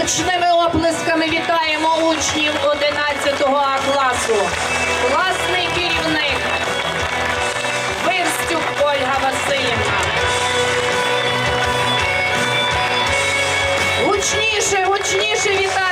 Гучними оплесками вітаємо учнів 11 А класу. Класний керівник Вирстюк Ольга Васильівна. Гучніше, гучніше вітайте!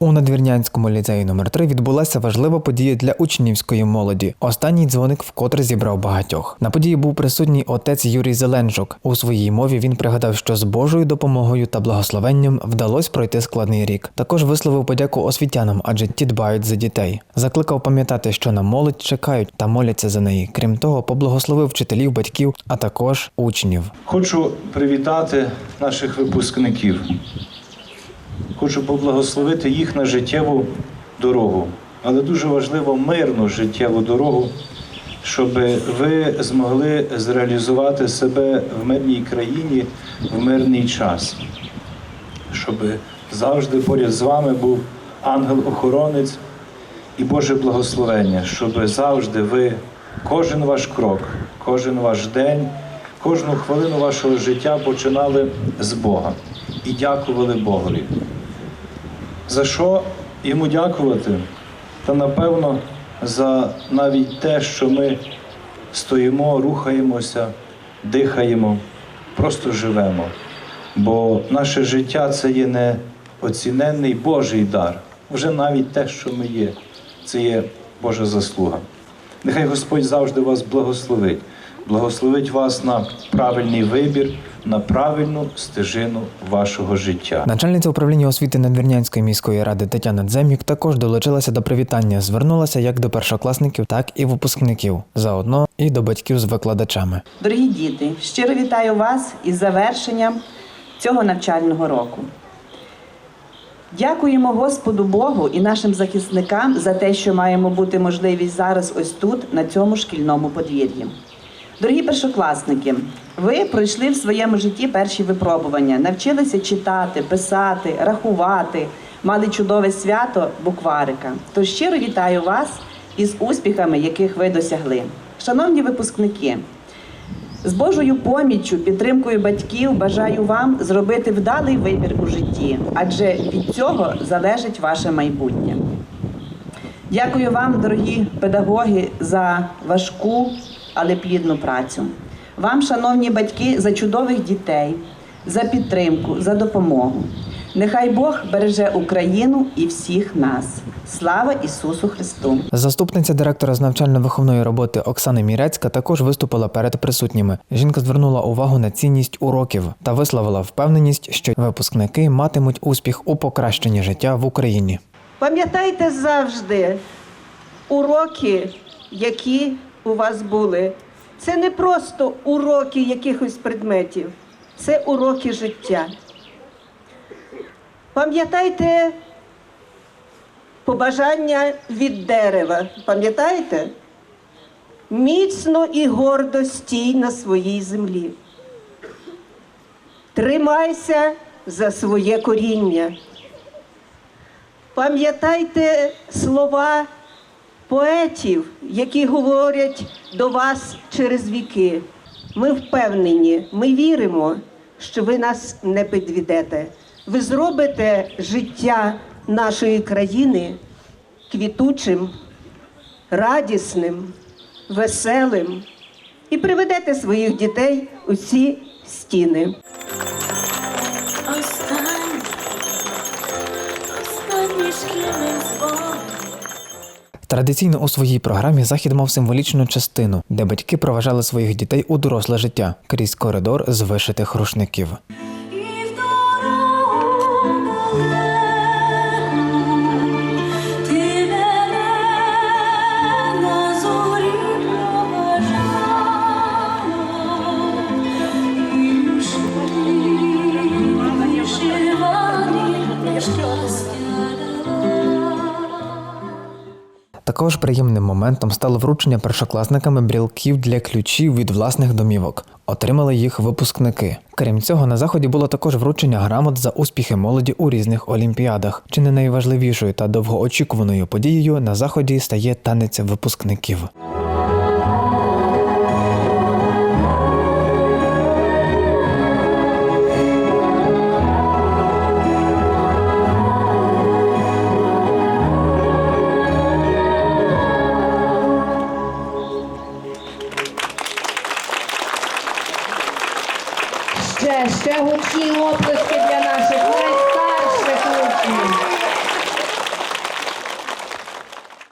У надвірнянському ліцеї номер 3 відбулася важлива подія для учнівської молоді. Останній дзвоник вкотре зібрав багатьох. На події був присутній отець Юрій Зеленжук. У своїй мові він пригадав, що з Божою допомогою та благословенням вдалося пройти складний рік. Також висловив подяку освітянам, адже ті дбають за дітей. Закликав пам'ятати, що на молодь чекають та моляться за неї. Крім того, поблагословив вчителів, батьків, а також учнів. Хочу привітати наших випускників. Хочу поблагословити їх на життєву дорогу, але дуже важливо мирну життєву дорогу, щоб ви змогли зреалізувати себе в мирній країні в мирний час, щоб завжди поряд з вами був ангел-охоронець і Боже благословення, щоб завжди ви, кожен ваш крок, кожен ваш день, кожну хвилину вашого життя починали з Бога. І дякували Богові. За що йому дякувати? Та напевно за навіть те, що ми стоїмо, рухаємося, дихаємо, просто живемо. Бо наше життя це є не оціненний Божий дар. Вже навіть те, що ми є, це є Божа заслуга. Нехай Господь завжди вас благословить, благословить вас на правильний вибір, на правильну стежину вашого життя. Начальниця управління освіти Надвірнянської міської ради Тетяна Дземюк також долучилася до привітання. Звернулася як до першокласників, так і випускників, заодно і до батьків з викладачами. Дорогі діти, щиро вітаю вас із завершенням цього навчального року. Дякуємо Господу Богу і нашим захисникам за те, що маємо бути можливість зараз ось тут, на цьому шкільному подвір'ї. Дорогі першокласники, ви пройшли в своєму житті перші випробування, навчилися читати, писати, рахувати, мали чудове свято букварика. Тож щиро вітаю вас із успіхами, яких ви досягли. Шановні випускники, з Божою поміччю, підтримкою батьків бажаю вам зробити вдалий вибір у житті, адже від цього залежить ваше майбутнє. Дякую вам, дорогі педагоги, за важку, але плідну працю. Вам, шановні батьки, за чудових дітей, за підтримку, за допомогу. Нехай Бог береже Україну і всіх нас. Слава Ісусу Христу! Заступниця директора з навчально-виховної роботи Оксана Мірецька також виступила перед присутніми. Жінка звернула увагу на цінність уроків та висловила впевненість, що випускники матимуть успіх у покращенні життя в Україні. Пам'ятайте завжди уроки, які у вас були. Це не просто уроки якихось предметів, це уроки життя. Пам'ятайте побажання від дерева. Пам'ятаєте? Міцно і гордо стій на своїй землі. Тримайся за своє коріння. Пам'ятайте слова поетів, які говорять до вас через віки. Ми впевнені, ми віримо, що ви нас не підведете. Ви зробите життя нашої країни квітучим, радісним, веселим і приведете своїх дітей у ці стіни. Останній, останній. Традиційно у своїй програмі захід мав символічну частину, де батьки проважали своїх дітей у доросле життя крізь коридор з вишитих рушників. І Також приємним моментом стало вручення першокласниками брілків для ключів від власних домівок. Отримали їх випускники. Крім цього, на заході було також вручення грамот за успіхи молоді у різних олімпіадах. Чи не найважливішою та довгоочікуваною подією на заході стає танець випускників. Ще, ще гучні оплески для наших найстарших учнів.